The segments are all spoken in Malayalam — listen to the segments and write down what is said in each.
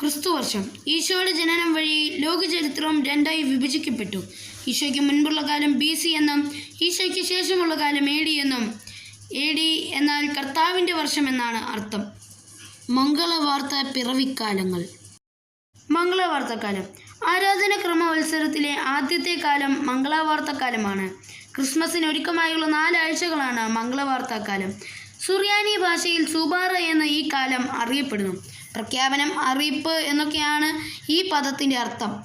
ക്രിസ്തുവർഷം. ഈശോയുടെ ജനനം വഴി ലോകചരിത്രം രണ്ടായി വിഭജിക്കപ്പെട്ടു. ഈശോയ്ക്ക് മുൻപുള്ള കാലം ബി സി എന്നും ഈശോയ്ക്ക് ശേഷമുള്ള കാലം എ ഡി എന്നും എ ഡി എന്നാൽ കർത്താവിന്റെ വർഷം എന്നാണ് അർത്ഥം. മംഗളവാർത്ത പിറവിക്കാലങ്ങൾ. മംഗളവാർത്തക്കാലം. ആരാധനക്രമ മത്സരത്തിലെ ആദ്യത്തെ കാലം മംഗളവാർത്തക്കാലമാണ്. ക്രിസ്മസിന് ഒരുക്കമായുള്ള നാലാഴ്ചകളാണ് മംഗളവാർത്താക്കാലം. സുറിയാനി ഭാഷയിൽ സുബാറ എന്ന ഈ കാലം അറിയപ്പെടുന്നു. പ്രഖ്യാപനം അറിയിപ്പ് എന്നൊക്കെയാണ് ഈ പദത്തിന്റെ അർത്ഥം.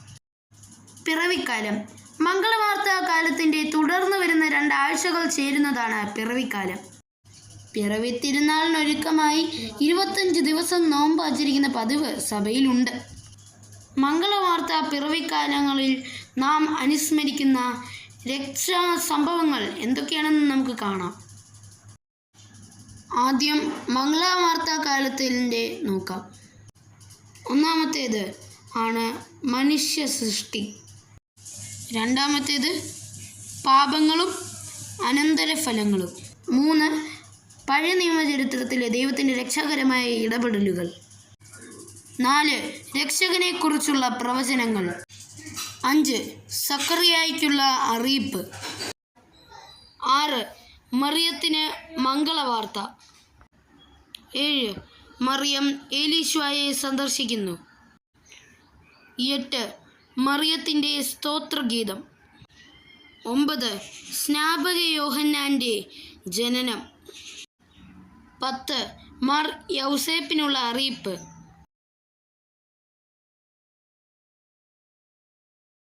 പിറവിക്കാലം. മംഗളവാർത്ത കാലത്തിന്റെ തുടർന്ന് വരുന്ന രണ്ടാഴ്ചകൾ ചേരുന്നതാണ് പിറവിക്കാലം. പിറവി തിരുനാളിനൊരുക്കമായി ഇരുപത്തഞ്ച് ദിവസം നോമ്പ് ആചരിക്കുന്ന പതിവ് സഭയിലുണ്ട്. മംഗളവാർത്ത പിറവിക്കാലങ്ങളിൽ നാം അനുസ്മരിക്കുന്ന രക്ഷാ സംഭവങ്ങൾ എന്തൊക്കെയാണെന്ന് നമുക്ക് കാണാം. ആദ്യം മംഗളവാർത്താ കാലത്തിന്റെ നോക്കാം. ഒന്നാമത്തേത് ആണ് മനുഷ്യ സൃഷ്ടി രണ്ടാമത്തേത് പാപങ്ങളും അനന്തരഫലങ്ങളും. മൂന്ന് പഴയ നിയമചരിത്രത്തിലെ ദൈവത്തിന്റെ രക്ഷാകരമായ ഇടപെടലുകൾ. നാല് രക്ഷകനെക്കുറിച്ചുള്ള പ്രവചനങ്ങൾ. അഞ്ച് സക്കറിയായിക്കുള്ള അറിയിപ്പ്. ആറ് മറിയത്തിന് മംഗളവാർത്ത. ഏഴ്. മറിയം ഏലീശ്വായെ സന്ദർശിക്കുന്നു. എട്ട്. മറിയത്തിന്റെ സ്തോത്രഗീതം. ഒമ്പത്. സ്നാപക യോഹന്നാന്റെ ജനനം. പത്ത്. മർ യൗസേപ്പിനുള്ള അറിയിപ്പ്.